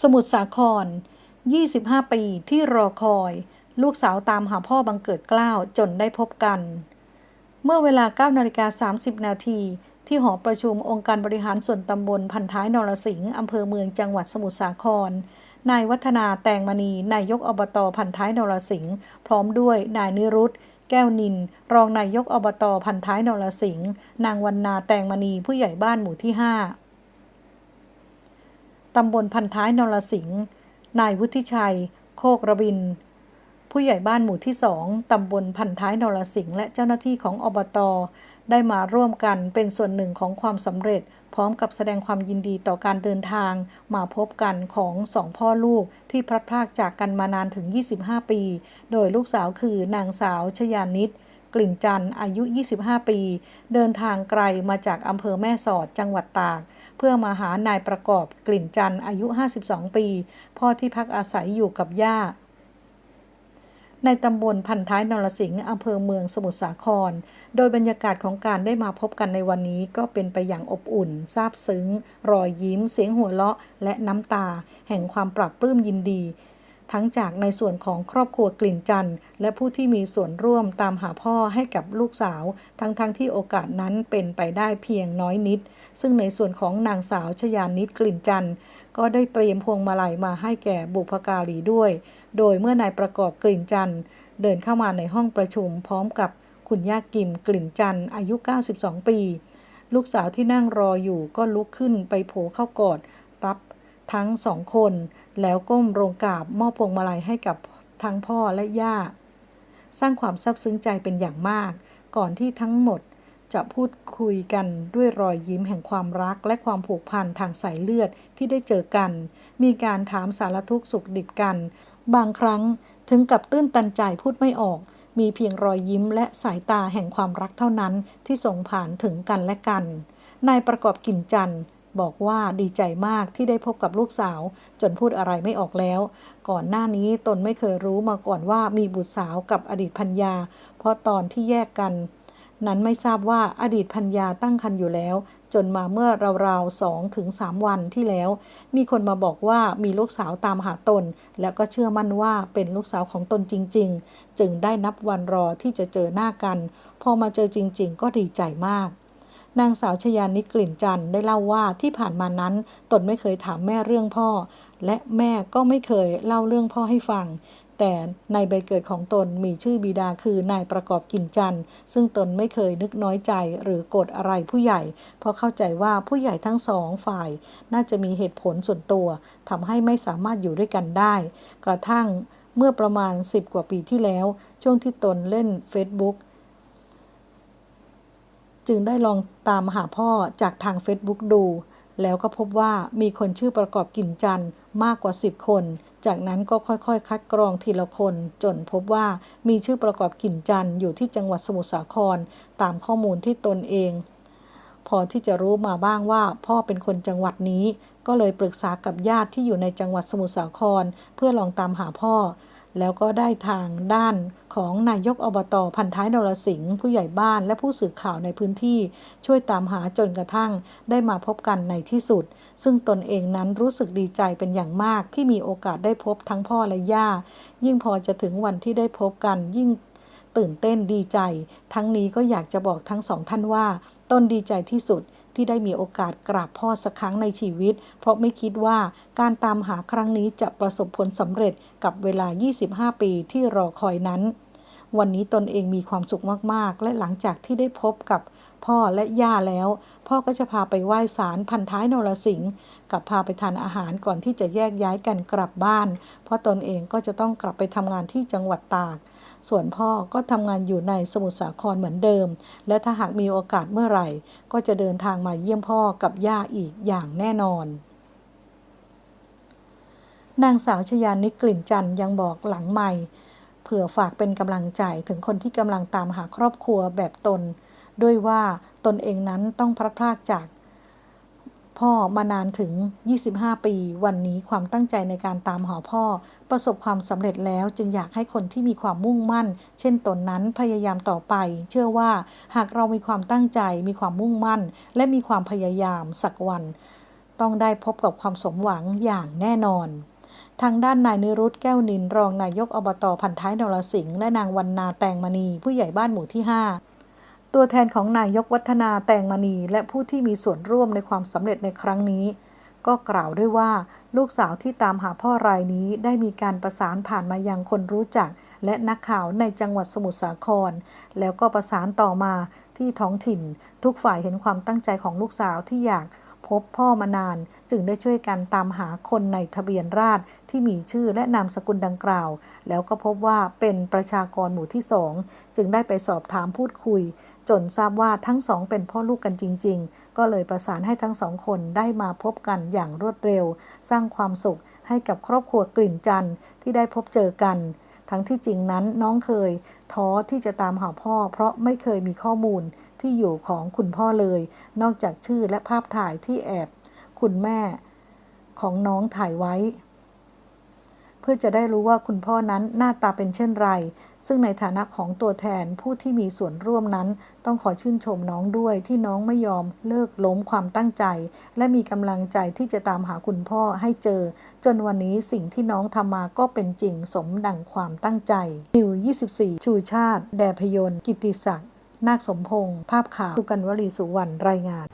สมุทรสาคร 25 ปีที่รอคอย ลูกสาวตามหาพ่อบังเกิดกล้าวจนได้พบกัน เมื่อเวลา9นาฬิกา30 นาทีที่หอประชุมองค์การบริหารส่วนตำบลพันท้ายนรสิงห์อำเภอเมืองจังหวัดสมุทรสาคร นายวัฒนาแตงมณี นายกอบตพันท้ายนรสิงห์พร้อมด้วยนายนิรุตแก้วนิน รองนายกอบตพันท้ายนรสิงห์นางวันนาแตงมณีผู้ใหญ่บ้านหมู่ที่ 5 ตำบลพันท้ายนรสิงห์นายวุฒิชัย โคกระบิน ผู้ใหญ่บ้านหมู่ที่สองตำบลพันท้ายนรสิงห์และเจ้าหน้าที่ของอบต ได้มาร่วมกันเป็นส่วนหนึ่งของความสำเร็จ พร้อมกับแสดงความยินดีต่อการเดินทาง มาพบกันของสองพ่อลูกที่พลัดพรากจากกันมานานถึง 25 ปี โดยลูกสาวคือนางสาวชยานิตกลิ่นจันทร์อายุ 25 ปี เดินทางไกลมาจากอำเภอแม่สอดจังหวัดตาก เพื่อมาหานายประกอบกลิ่นจันทร์อายุ 52 ปี พ่อที่พักอาศัยอยู่กับย่า ในตำบลพันท้ายนรสิงห์อำเภอเมืองสมุทรสาคร โดยบรรยากาศของการได้มาพบกันในวันนี้ก็เป็นไปอย่างอบอุ่น ซาบซึ้ง รอยยิ้ม เสียงหัวเราะ และน้ำตา แห่งความปรับปลื้มยินดี ทั้งจากในส่วนของครอบครัวกลิ่นจันทร์ และผู้ที่มีส่วนร่วมตามหาพ่อให้กับลูกสาว ทั้งๆทที่โอกาสนั้นเป็นไปได้เพียงน้อยนิด ซึ่งในส่วนของนางสาวชยานิตกลิ่นจันทร์ก็ได้เตรียมพวงมาลัยมาให้แก่บุพการีด้วย โดยเมื่อนายประกอบกลิ่นจันทร์ เดินเข้ามาในห้องประชุมพร้อมกับคุณย่ากิมกลิ่นจันทร์อายุ 92 ปี ลูกสาวที่นั่งรออยู่ก็ลุกขึ้นไปโผเข้ากอด รับ ทั้งสองคน แล้วก้มลงกราบมอบพวงมาลัยให้กับทั้งพ่อและย่า สร้างความซาบซึ้งใจเป็นอย่างมาก ก่อนที่ทั้งหมดจะพูดคุยกันด้วยรอยยิ้มแห่งความรักและความผูกพันทางสายเลือดที่ได้เจอกัน มีการถามสารทุกข์สุขดิบกัน บางครั้งถึงกับตื้นตันใจพูดไม่ออก มีเพียงรอยยิ้มและสายตาแห่งความรักเท่านั้นที่ส่งผ่านถึงกันและกัน นายประกอบกินจันทร์ บอกว่าดีใจมากที่ได้พบกับลูกสาว จนพูดอะไรไม่ออกแล้ว ก่อนหน้านี้ตนไม่เคยรู้มาก่อนว่ามีบุตรสาวกับอดีตพัญญาเพราะตอนที่แยกกัน นั้นไม่ทราบว่าอดีตพัญญาตั้งครรภ์อยู่แล้ว จนมาเมื่อราวๆสองถึงสามวันที่แล้ว มีคนมาบอกว่ามีลูกสาวตามหาตน แล้วก็เชื่อมั่นว่าเป็นลูกสาวของตนจริง ๆ จึงได้นับวันรอที่จะเจอหน้ากัน พอมาเจอจริง ๆ ก็ดีใจมาก นางสาวชยานิกลิ่นจันทได้เล่าว่าที่ผ่านมานั้น ตนไม่เคยถามแม่เรื่องพ่อ และแม่ก็ไม่เคยเล่าเรื่องพ่อให้ฟัง แต่ในใบเกิดของตนมีชื่อบิดาคือนายประกอบกินจันทร์ซึ่งตนไม่เคยนึกน้อยใจหรือโกรธอะไรผู้ใหญ่ เพราะเข้าใจว่าผู้ใหญ่ทั้งสองฝ่าย น่าจะมีเหตุผลส่วนตัวทำให้ไม่สามารถอยู่ด้วยกันได้ กระทั่งเมื่อประมาณ 10 กว่าปีที่แล้ว ช่วงที่ตนเล่น Facebook จึงได้ลองตามหาพ่อจากทาง Facebook ดู แล้วก็พบว่ามีคนชื่อประกอบกินจันมากกว่า 10 คน จากนั้นก็ค่อยๆ คัดกรองทีละคน จนพบว่ามีชื่อประกอบกินจันอยู่ที่จังหวัดสมุทรสาคร ตามข้อมูลที่ตนเอง พอที่จะรู้มาบ้างว่าพ่อเป็นคนจังหวัดนี้ ก็เลยปรึกษากับญาติที่อยู่ในจังหวัดสมุทรสาคร เพื่อลองตามหาพ่อ แล้วก็ได้ทางด้านของนายกอบตพันท้ายนรสิงห์ผู้ใหญ่บ้านและผู้สื่อข่าวในพื้นที่ช่วยตามหาจนกระทั่งได้มาพบกันในที่สุด ซึ่งตนเองนั้นรู้สึกดีใจเป็นอย่างมากที่มีโอกาสได้พบทั้งพ่อและย่า ยิ่งพอจะถึงวันที่ได้พบกันยิ่งตื่นเต้นดีใจ ทั้งนี้ก็อยากจะบอกทั้งสองท่านว่า ต้นดีใจที่สุด ที่ได้มีโอกาสกราบพ่อสักครั้งในชีวิต เพราะไม่คิดว่าการตามหาครั้งนี้จะประสบผลสำเร็จกับเวลา 25 ปีที่รอคอยนั้น วันนี้ตนเองมีความสุขมากๆ และหลังจากที่ได้พบกับพ่อและย่าแล้ว พ่อก็จะพาไปไหว้ศาลพันท้ายนรสิงห์กับพาไปทานอาหารก่อนที่จะแยกย้ายกันกลับบ้าน เพราะตนเองก็จะต้องกลับไปทำงานที่จังหวัดตาก ส่วนพ่อก็ทำงานอยู่ในสมุทรสาครเหมือนเดิม และถ้าหากมีโอกาสเมื่อไหร่ ก็จะเดินทางมาเยี่ยมพ่อกับย่าอีกอย่างแน่นอน นางสาวชยานิกกลิ่นจันยังบอกหลังใหม่ เผื่อฝากเป็นกำลังใจถึงคนที่กำลังตามหาครอบครัวแบบตน ด้วยว่าตนเองนั้นต้องพลัดพรากจาก พ่อมานานถึง 25 ปี วันนี้ความตั้งใจในการตามหาพ่อ ประสบความสำเร็จแล้วจึงอยากให้คนที่มีความมุ่งมั่น เช่นตนนั้นพยายามต่อไป เชื่อว่าหากเรามีความตั้งใจ มีความมุ่งมั่น และมีความพยายามสักวัน ต้องได้พบกับความสมหวังอย่างแน่นอนทางด้านนายนิรุตแก้วนินรองนายกอบตพันท้ายนรสิงห์และนางวันนาแตงมณีผู้ใหญ่บ้านหมู่ที่ 5 ตัวแทนของนายกวัฒนาแตงมณี และผู้ที่มีส่วนร่วมในความสำเร็จในครั้งนี้ ก็กล่าวด้วยว่าลูกสาวที่ตามหาพ่อรายนี้ได้มีการประสานผ่านมายังคนรู้จัก และนักข่าวในจังหวัดสมุทรสาคร แล้วก็ประสานต่อมาที่ท้องถิ่น ทุกฝ่ายเห็นความตั้งใจของลูกสาวที่อยาก พบพ่อมานาน จึงได้ช่วยกันตามหาคนในทะเบียนราษฎรที่มีชื่อและนามสกุลดังกล่าว แล้วก็พบว่าเป็นประชากรหมู่ที่สองจึงได้ไปสอบถามพูดคุย จนทราบว่าทั้งสองเป็นพ่อลูกกันจริง ๆ ก็เลยประสานให้ทั้งสองคนได้มาพบกันอย่างรวดเร็ว สร้างความสุขให้กับครอบครัวกลิ่นจันทร์ที่ได้พบเจอกัน ทั้งที่จริงนั้นน้องเคยท้อที่จะตามหาพ่อ เพราะไม่เคยมีข้อมูล ที่อยู่ของคุณพ่อเลย นอกจากชื่อและภาพถ่ายที่แอบ คุณแม่ของน้องถ่ายไว้ เพื่อจะได้รู้ว่าคุณพ่อนั้นหน้าตาเป็นเช่นไร ซึ่งในฐานะของตัวแทนผู้ที่มีส่วนร่วมนั้น ต้องขอชื่นชมน้องด้วยที่น้องไม่ยอมเลิกล้มความตั้งใจ และมีกำลังใจที่จะตามหาคุณพ่อให้เจอ จนวันนี้สิ่งที่น้องทำมาก็เป็นจริงสมดังความตั้งใจนิว24 ชูชาติ แดพยนต์กิตติศักดิ์ นาคสมพงศ์ภาพข่าวสุกันวลีสุวรรณรายงาน